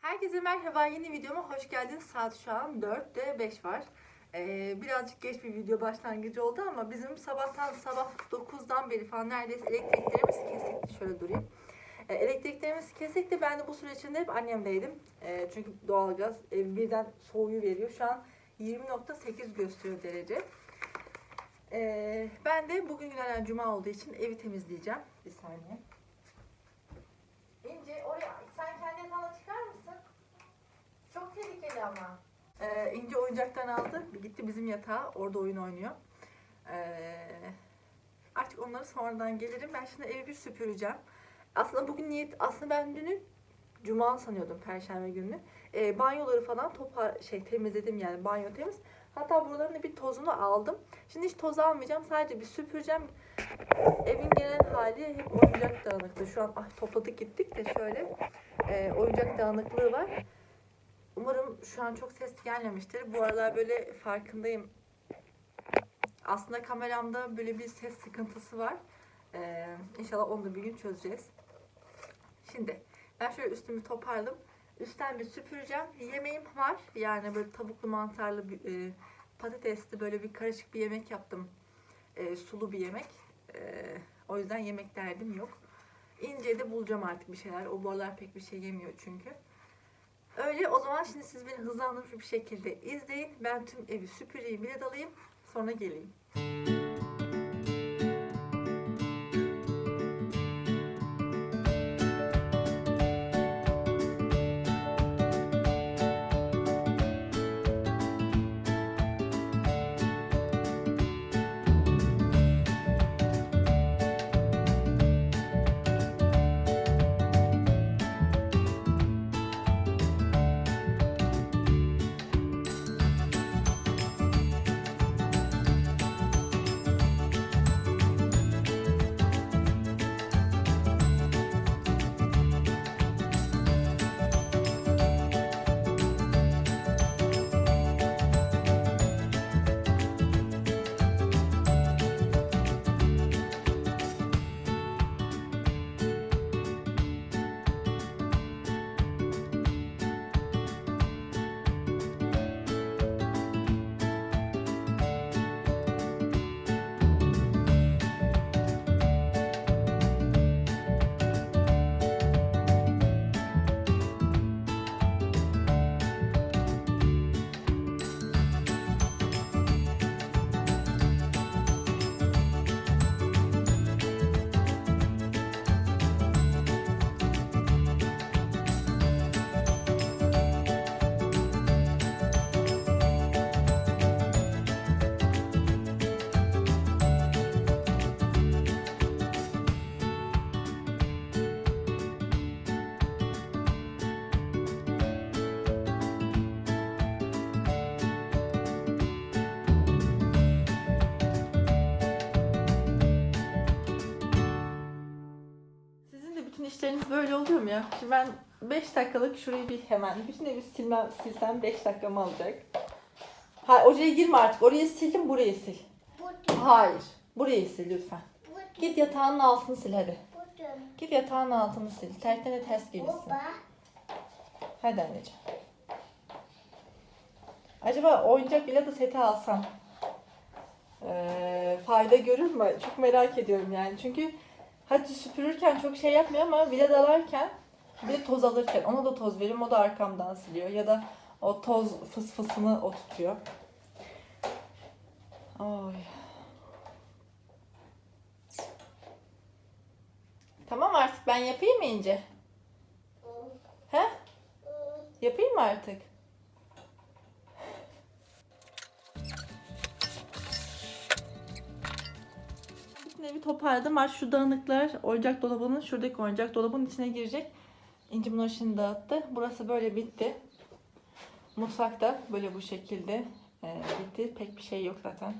Herkese merhaba. Yeni videoma hoş geldiniz. Saat şu an 4'te 5 var. Ee, birazcık geç bir video başlangıcı oldu ama bizim sabahtan sabah 9'dan beri falan neredeyse elektriklerimiz kesikti. Şöyle durayım. Ee, elektriklerimiz kesikti. Ben de bu süre içinde hep annemdeydim. Ee, çünkü doğalgaz ev birden soğuyu veriyor. Şu an 20.8 gösteriyor derece. Ee, ben de bugün günlerden cuma olduğu için evi temizleyeceğim. Bir saniye. İnce Ama. Ee, İnce oyuncaktan aldı. Gitti bizim yatağa. Orada oyun oynuyor. Ee, artık onları sonradan gelirim. Ben şimdi evi bir süpüreceğim. Aslında bugün niyet, aslında ben dünü Cuma sanıyordum Perşembe gününü. Ee, banyoları falan topa şey temizledim yani banyo temiz. Hatta buraların bir tozunu aldım. Şimdi hiç toz almayacağım. Sadece bir süpüreceğim. Evin genel hali hep oyuncak dağınıklığı. Şu an ay, topladık gittik de şöyle e, oyuncak dağınıklığı var. Umarım şu an çok ses gelmemiştir. Bu aralar böyle farkındayım. Aslında kameramda böyle bir ses sıkıntısı var. Ee, inşallah onu da bir gün çözeceğiz. Şimdi ben şöyle üstümü toparladım. Üstten bir süpüreceğim. Yemeğim var. Yani böyle tavuklu mantarlı bir, e, patatesli böyle bir karışık bir yemek yaptım. E, sulu bir yemek. E, o yüzden yemek derdim yok. İnce de bulacağım artık bir şeyler. O bu aralar pek bir şey yemiyor çünkü. Öyle o zaman şimdi siz beni hızlandırmış bir şekilde izleyin. Ben tüm evi süpüreyim, bilet alayım. Sonra geleyim. İşleriniz böyle oluyor mu ya? Şimdi ben 5 dakikalık şurayı bir hemen bütün evi silmem, silsem 5 dakikamı alacak. Ha oraya girme artık. Orayı sildim burayı sil. Hayır. Burayı sil lütfen. Git yatağının altını sil hadi. Git yatağının altını sil. Tersten de ters. Baba. Hadi anneciğim. Acaba oyuncak bile de seti alsam eee, fayda görür mü? Çok merak ediyorum yani. Çünkü hadi süpürürken çok şey yapmıyor ama bile dalarken bir de toz alırken ona da toz veririm o da arkamdan siliyor ya da o toz fıs fısını o tutuyor. Oy. Tamam artık ben yapayım mı İnce? He? Yapayım mı artık? Bütün evi toparladım. Artık şu dağınıklar oyuncak dolabının şuradaki oyuncak dolabının içine girecek. İnci bunları şimdi dağıttı. Burası böyle bitti. Mutfakta böyle bu şekilde e, bitti. Pek bir şey yok zaten.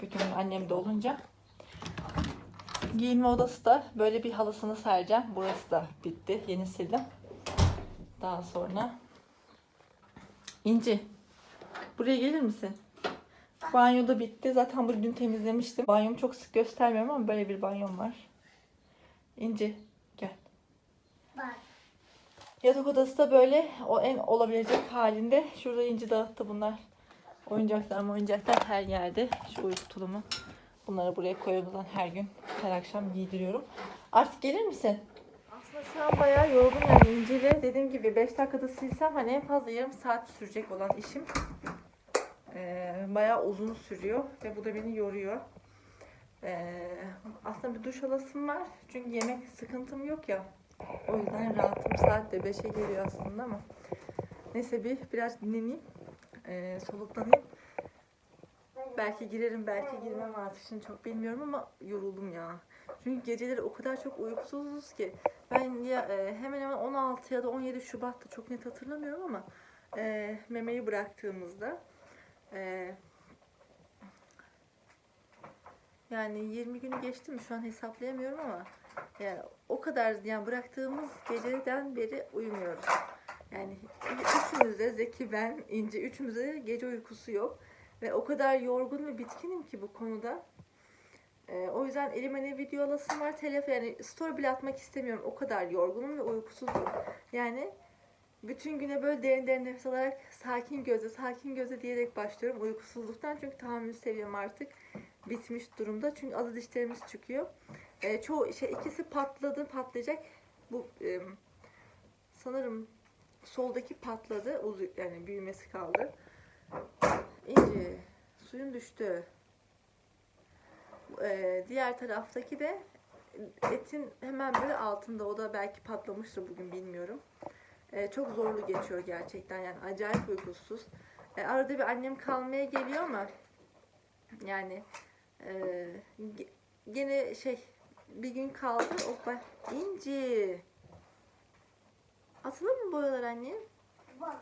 Bütün annem de olunca. Giyinme odası da böyle bir halısını sereceğim. Burası da bitti. Yeni sildim. Daha sonra İnci buraya gelir misin? Banyo da bitti. Zaten bunu dün temizlemiştim. Banyomu çok sık göstermiyorum ama böyle bir banyom var. İnci gel. Bak. Yatak odası da böyle o en olabilecek halinde. Şurada inci dağıttı bunlar. Oyuncaklar mı oyuncaklar her yerde. Şu uyku tulumu. Bunları buraya koyuyorum her gün. Her akşam giydiriyorum. Artık gelir misin? Aslında şu an bayağı yoruldum yani İnci'yle. Dediğim gibi 5 dakikada silsem hani en fazla yarım saat sürecek olan işim. Ee, bayağı uzun sürüyor ve bu da beni yoruyor. Ee, aslında bir duş alasım var. Çünkü yemek sıkıntım yok ya. O yüzden rahatım. Saat de 5'e geliyor aslında ama. Neyse bir biraz dinleneyim. Ee, soluklanayım. Belki girerim belki girmem artık şimdi çok bilmiyorum ama yoruldum ya. Çünkü geceleri o kadar çok uykusuzuz ki. Ben ya e, hemen hemen 16 ya da 17 Şubat'ta çok net hatırlamıyorum ama e, memeyi bıraktığımızda e, yani 20 günü geçti mi şu an hesaplayamıyorum ama yani o kadar yani bıraktığımız geceden beri uyumuyoruz. Yani üçümüz de Zeki ben İnce üçümüzde de gece uykusu yok. Ve o kadar yorgun ve bitkinim ki bu konuda. Ee, o yüzden elime ne video alasım var telefon yani story bile atmak istemiyorum. O kadar yorgunum ve uykusuzum. Yani bütün güne böyle derin derin nefes alarak sakin gözle sakin gözle diyerek başlıyorum uykusuzluktan. Çünkü tahammül seviyem artık bitmiş durumda. Çünkü azı dişlerimiz çıkıyor. Ee, çoğu şey ikisi patladı patlayacak. Bu e, sanırım soldaki patladı. Uzu, yani büyümesi kaldı. İnci suyun düştü. Ee, diğer taraftaki de etin hemen böyle altında. O da belki patlamıştır bugün bilmiyorum. Ee, çok zorlu geçiyor gerçekten yani acayip uykusuz. Ee, arada bir annem kalmaya geliyor ama yani e, ge- gene şey bir gün kaldı. Ben İnci. Atılır mı boyalar anne? Bak.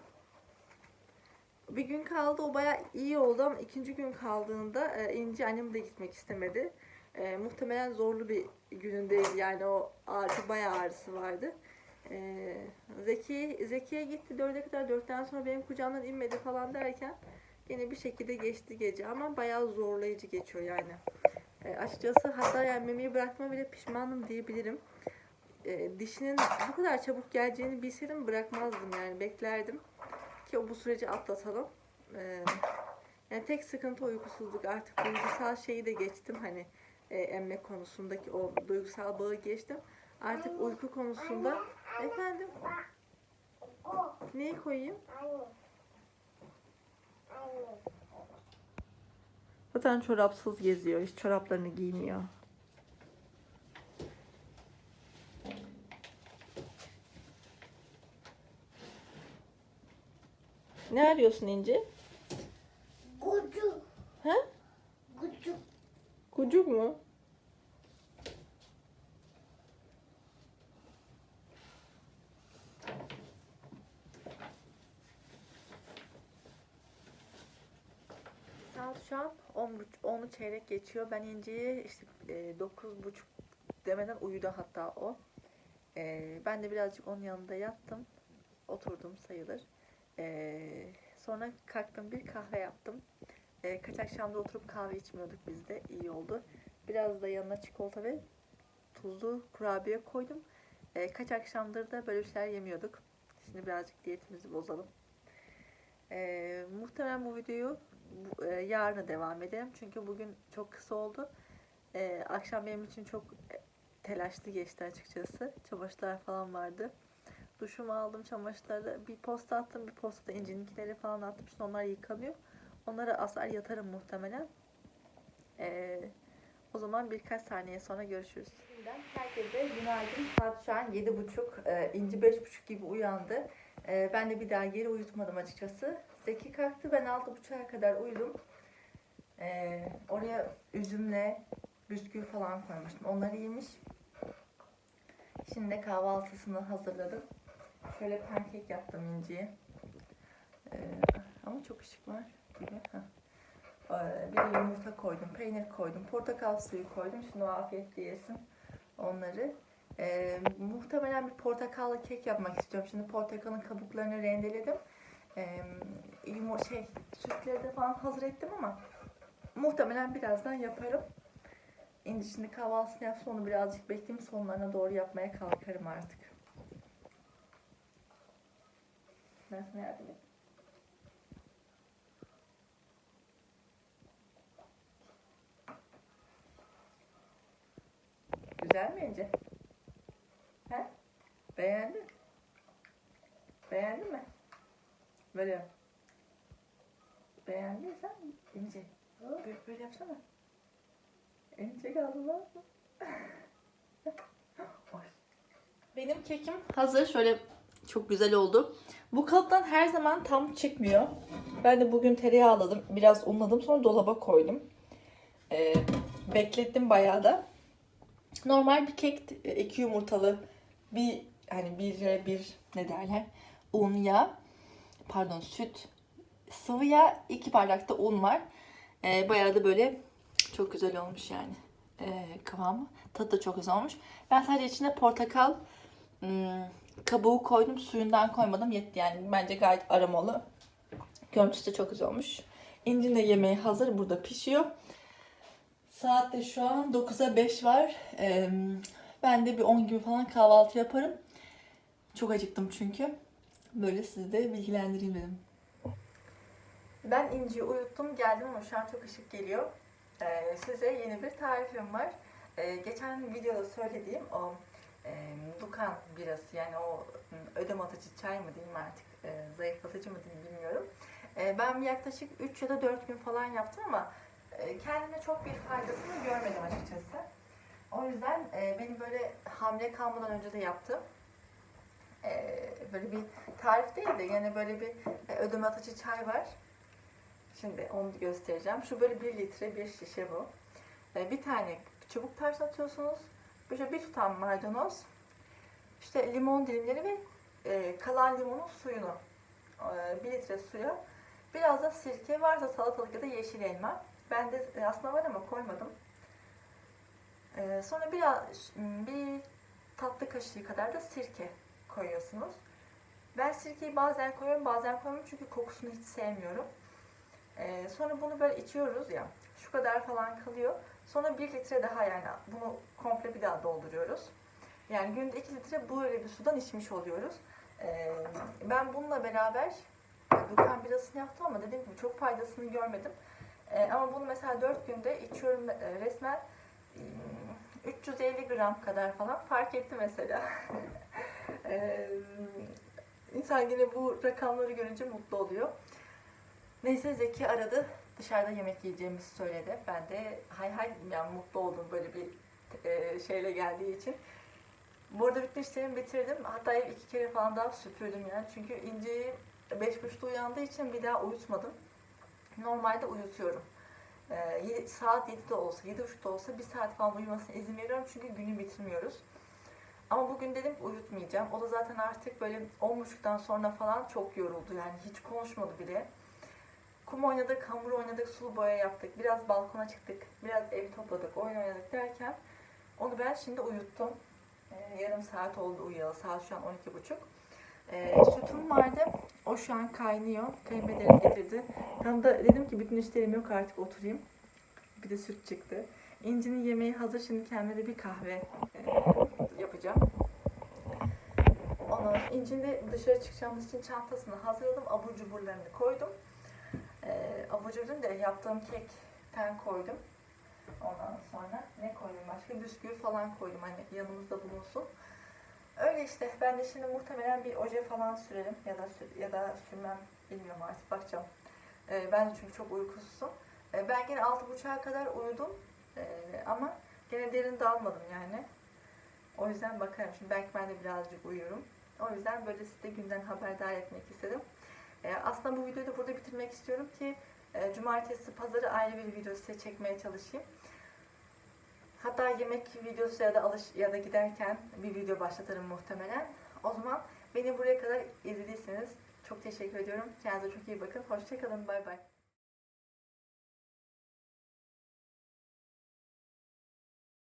Bir gün kaldı o bayağı iyi oldu ama ikinci gün kaldığında e, İnci annem de gitmek istemedi. E, muhtemelen zorlu bir günündeydi yani o ağrı, bayağı ağrısı vardı. E, Zeki Zeki'ye gitti dörde kadar dörtten sonra benim kucağımdan inmedi falan derken yine bir şekilde geçti gece ama bayağı zorlayıcı geçiyor yani. E, açıkçası hatta yani memeyi bırakma bile pişmanım diyebilirim. E, dişinin bu kadar çabuk geleceğini bilseydim bırakmazdım yani beklerdim ki bu süreci atlatalım. Ee, yani tek sıkıntı uykusuzluk. Artık duygusal şeyi de geçtim hani e, emmek konusundaki o duygusal bağı geçtim. Artık uyku konusunda efendim neyi koyayım? Zaten çorapsız geziyor. Hiç çoraplarını giymiyor. Ne arıyorsun İnci? Kucuk. He? Kucuk. Kucuk mu? Saat şu an 10, 10'u çeyrek geçiyor. Ben İnci'yi işte e, 9.30 demeden uyudu hatta o. E, ben de birazcık onun yanında yattım. Oturdum sayılır. E, sonra kalktım bir kahve yaptım. E, kaç akşamda oturup kahve içmiyorduk biz de. iyi oldu. Biraz da yanına çikolata ve tuzlu kurabiye koydum. E, kaç akşamdır da böyle şeyler yemiyorduk. Şimdi birazcık diyetimizi bozalım. E, muhtemelen bu videoyu e, yarına devam edelim. Çünkü bugün çok kısa oldu. E, akşam benim için çok e, telaşlı geçti açıkçası. Çamaşırlar falan vardı. Duşumu aldım çamaşırları. Bir posta attım. Bir postada incininkileri falan attım. Şimdi onlar yıkanıyor. Onları asar yatarım muhtemelen. Ee, o zaman birkaç saniye sonra görüşürüz. Herkese günaydın. Saat şu an 7.30. Ee, İnci 5.30 gibi uyandı. Ee, ben de bir daha geri uyutmadım açıkçası. Zeki kalktı. Ben 6.30'a kadar uyudum. Ee, oraya üzümle bisküvi falan koymuştum. Onları yemiş. Şimdi de kahvaltısını hazırladım. Şöyle pankek yaptım İnci'ye. Ee, ama çok ışık var gibi. Ee, Bir de yumurta koydum, peynir koydum, portakal suyu koydum. Şimdi o afiyetle onları. Ee, muhtemelen bir portakallı kek yapmak istiyorum. Şimdi portakalın kabuklarını rendeledim. Yumur şey sütleri de falan hazır ettim ama muhtemelen birazdan yaparım. İnci şimdi kahvaltısını yapsın onu birazcık bekleyeyim sonlarına doğru yapmaya kalkarım artık. Ben sana yardım edeyim. Güzel mi İnci? He? Beğendin? Beğendin mi? Böyle. Beğendiysen İnci. Böyle, böyle yapsana. Kaldı lan. Oy. Benim kekim hazır. Şöyle çok güzel oldu. Bu kalıptan her zaman tam çıkmıyor. Ben de bugün tereyağı aldım. Biraz unladım. Sonra dolaba koydum. Ee, beklettim bayağı da. Normal bir kek e, iki yumurtalı bir hani bir bir ne derler un yağ pardon süt sıvı yağ iki bardak da un var. Ee, bayağı da böyle çok güzel olmuş yani ee, kıvamı. Tadı da çok güzel olmuş. Ben sadece içine portakal hmm, kabuğu koydum. Suyundan koymadım. Yetti yani. Bence gayet aromalı. Görüntüsü de çok güzel olmuş. İncin de yemeği hazır. Burada pişiyor. Saat de şu an 9'a 5 var. Ee, ben de bir 10 gibi falan kahvaltı yaparım. Çok acıktım çünkü. Böyle sizi de bilgilendireyim dedim. Ben İnci'yi uyuttum geldim ama şu an çok ışık geliyor. Ee, size yeni bir tarifim var. Ee, geçen videoda söylediğim o e, Dukan birası yani o ödem atıcı çay mı diyeyim artık e, zayıflatıcı mı diyeyim bilmiyorum. E, ben yaklaşık 3 ya da 4 gün falan yaptım ama e, kendime çok bir faydasını görmedim açıkçası. O yüzden e, benim böyle hamile kalmadan önce de yaptım. E, böyle bir tarif değil de yine böyle bir e, ödem atıcı çay var. Şimdi onu göstereceğim. Şu böyle 1 litre bir şişe bu. E, bir tane çubuk taş atıyorsunuz. Böyle bir tutam maydanoz. İşte limon dilimleri ve e, kalan limonun suyunu. E, 1 litre suya. Biraz da sirke varsa salatalık ya da yeşil elma. Bende e, aslında var ama koymadım. E, sonra biraz bir tatlı kaşığı kadar da sirke koyuyorsunuz. Ben sirkeyi bazen koyuyorum bazen koymuyorum çünkü kokusunu hiç sevmiyorum. E, sonra bunu böyle içiyoruz ya. Şu kadar falan kalıyor. Sonra 1 litre daha yani bunu komple bir daha dolduruyoruz. Yani günde 2 litre böyle bir sudan içmiş oluyoruz. E, ben bununla beraber Dukan birasını yaptım ama dediğim gibi çok faydasını görmedim. E, ama bunu mesela 4 günde içiyorum e, resmen e, 350 gram kadar falan fark etti mesela. e, insan yine bu rakamları görünce mutlu oluyor. Neyse Zeki aradı. Dışarıda yemek yiyeceğimizi söyledi. Ben de hay hay yani mutlu oldum böyle bir e, şeyle geldiği için. Bu arada bütün işlerimi bitirdim. Hatta ev iki kere falan daha süpürdüm yani. Çünkü İnci'yi beş buçukta uyandığı için bir daha uyutmadım. Normalde uyutuyorum. Ee, yedi- saat 7'de olsa, 7.30'da olsa bir saat falan uyumasına izin veriyorum çünkü günü bitirmiyoruz. Ama bugün dedim ki uyutmayacağım. O da zaten artık böyle 10.30'dan sonra falan çok yoruldu yani hiç konuşmadı bile. Kum oynadık, hamur oynadık, sulu boya yaptık. Biraz balkona çıktık, biraz evi topladık, oyun oynadık derken onu ben şimdi uyuttum. Ee, yarım saat oldu uyuyalı. Saat şu an 12.30. Ee, sütüm vardı. O şu an kaynıyor. Kayınpederim getirdi. Tam da dedim ki bütün işlerim yok artık oturayım. Bir de süt çıktı. İnci'nin yemeği hazır. Şimdi kendime bir kahve e, yapacağım. Ondan sonra İnci'nin de dışarı çıkacağımız için çantasını hazırladım. Abur cuburlarını koydum. Ee, abur cuburunu da yaptığım kekten koydum. Ondan sonra ne koydum başka? Bisküvi falan koydum hani yanımızda bulunsun. Öyle işte. Ben de şimdi muhtemelen bir oje falan sürerim ya da ya da sürmem bilmiyorum artık bakacağım. Ee, ben de çünkü çok uykusuzum. Ee, ben gene altı buçuğa kadar uyudum Ee, ama gene derin dalmadım yani. O yüzden bakarım. Şimdi belki ben de birazcık uyuyorum. O yüzden böyle size günden haberdar etmek istedim. Ee, aslında bu videoyu da burada bitirmek istiyorum ki e, cumartesi, pazarı ayrı bir video size çekmeye çalışayım. Hatta yemek videosu ya da alış ya da giderken bir video başlatırım muhtemelen. O zaman beni buraya kadar izlediyseniz çok teşekkür ediyorum. Kendinize çok iyi bakın. Hoşçakalın. Bay bay.